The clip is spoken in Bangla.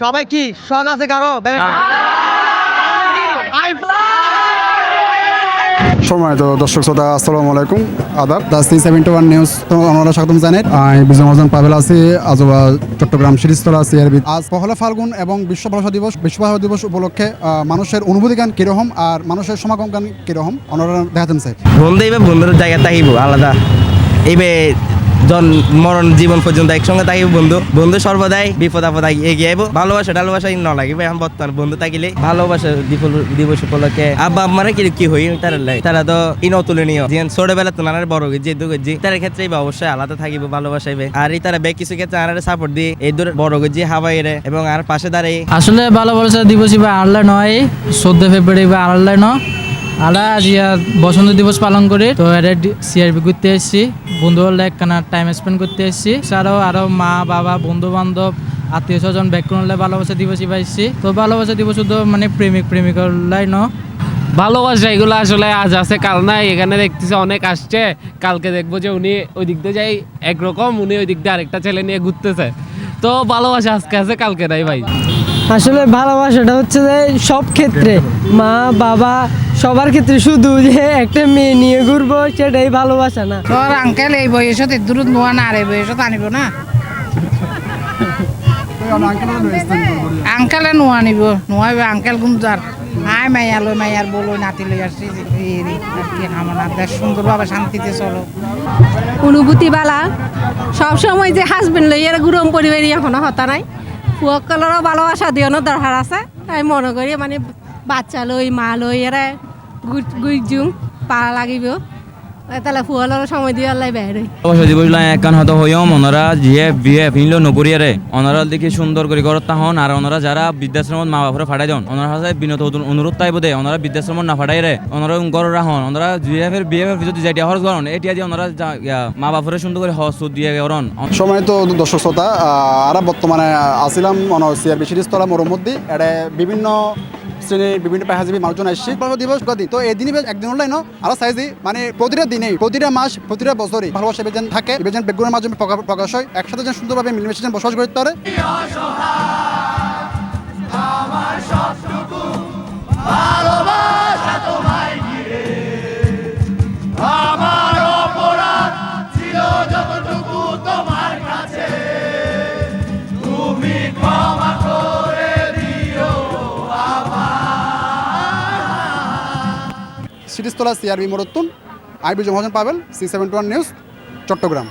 সবাই কি শখ আছে কারও? সম্মানিত দর্শক শ্রোতা আসসালামু আলাইকুম। আদাব the C seventy one news তো আমরা স্বাগতম জানাই। আমি বিজয় মহাজন পাবেল আছি আজবা চট্টগ্রাম সিরিজতলা সিআরবি। আজ পহলা ফাল্গুন এবং বিশ্ব ভাষা দিবস বিশ্ব ভাষা দিবস উপলক্ষে মানুষের অনুভূতি গান কীরকম আর মানুষের সমাগম গান কীরকম? ওনারা দেখাতেন স্যার। বন্ধু এইবার বন্ধুর জায়গা থাকিব আলাদা। এইবে জন মরণ জীবন পর্যন্ত একসঙ্গে থাকিব, বন্ধু। বন্ধু, সর্বদাই বিপদ আপদ এগিয়ে আইব। ভালোবাসা টালোবাসা ন লাগিবে এখন বর্তমান বন্ধু থাকিলে ভালোবাসা দিবস উপলক্ষে আব্বা আম্মারা কি কি হই? তারা তারা তো ইন অতুলনীয় যেন ছোটবেলা তো নানার বড় গেছি দু গেছি তার ক্ষেত্রে অবশ্যই আলাদা থাকিব ভালোবাসাইবে আর এই তারা বে কিছু ক্ষেত্রে আর সাপোর্ট দিয়ে এই দূর বড় গেছি রে। এবং আর পাশে দাঁড়িয়ে আসলে ভালোবাসা দিবস বা আড়লাই নয় চোদ্দ ফেব্রুয়ারি বা আড়লাই ন আলা আজি আর বসন্ত দিবস পালন করি, তো এটা সিআরবি ঘুরতে এসেছি। বন্ধু হলে একখানা টাইম স্পেন্ড করতে এসেছি। আরও আরও মা, বাবা বন্ধু বান্ধব আত্মীয় স্বজন ব্যাকরণ হলে ভালোবাসা দিবসই পাইছি। তো ভালোবাসা দিবস শুধু মানে প্রেমিক প্রেমিকার লাই ন। ভালোবাসা এগুলো আসলে আজ আছে, কাল নাই। এখানে দেখতেছে অনেক আসছে। কালকে দেখব যে উনি ওই দিক দিয়ে যাই একরকম, উনি ওই দিক দিয়ে আরেকটা ছেলে নিয়ে ঘুরতেছে। তো ভালোবাসা আজকে আছে, কালকে নাই ভাই। আসলে ভালোবাসাটা হচ্ছে যে সব ক্ষেত্রে মা বাবা সবার ক্ষেত্রে শুধু যে একটা মেয়ে নিয়ে ঘুরবো সেটাই ভালোবাসা না। তোর আঙ্কেল এই বয়সত দূর নোয়া না আর এই বয়সত আনিব না। আঙ্কেলে নোয়া নিব নোয়াইব আঙ্কেল গুমজার আয় মাইয়া লই মাইয়ার বলো নাতি লই আসছি দেশ সুন্দরভাবে শান্তিতে চলো। অনুভূতি বালা সবসময় যে হাজবেন্ড লইয়ার গুরম পরিবার এখনও হতা নাই। পুয়কলেরও ভালোবাসা দিওনো দরকার আছে। তাই মনে করি মানে বাচ্চা লই মা লই এরা গুজুং পা লাগিব। তাহলে ফুয়ালেরও সময় দিয়ে আল্লাহ হইও ওনারা জিয়ে বিয়ে ফিনলো নকরিয়ারে ওনারা দেখি সুন্দর করে ঘরত তাহন আর ওনারা যারা বৃদ্ধাশ্রমত মা বাপরে ফাটাই দেন ওনারা হাসে বিনত অনুরোধ তাইব দে ওনারা বৃদ্ধাশ্রমত না ফাটাই রে। ওনারা ঘর রাহন ওনারা জিয়ে ফের বিয়ে ফের পিছত যাইতে হরস এটিয়া দিয়ে ওনারা মা বাপরে সুন্দর করে হস দিয়ে গরন। সম্মানিত দর্শক শ্রোতা আরা বর্তমানে আসিলাম সিআরবি মরুমধ্যে এটা বিভিন্ন শ্রেণির বিভিন্ন পেশাজীবী মানুষজন আসছে। ভালোবাসা দিবস প্রতি। তো এই দিনই একদিন হলাই না আরও সাইজি মানে প্রতিটা দিনেই প্রতিটা মাস প্রতিটা বছরই ভালোবাসা বেজেন থাকে বেজেন বেগুনের মাধ্যমে প্রকাশ হয় একসাথে যেন সুন্দরভাবে মিলেমিশে যেন বসবাস করতে পারে। সিরিজতলা সিআরবি মরত্তুন IB জমহাজন Mahajan Pabel C seventy one news Chattogram.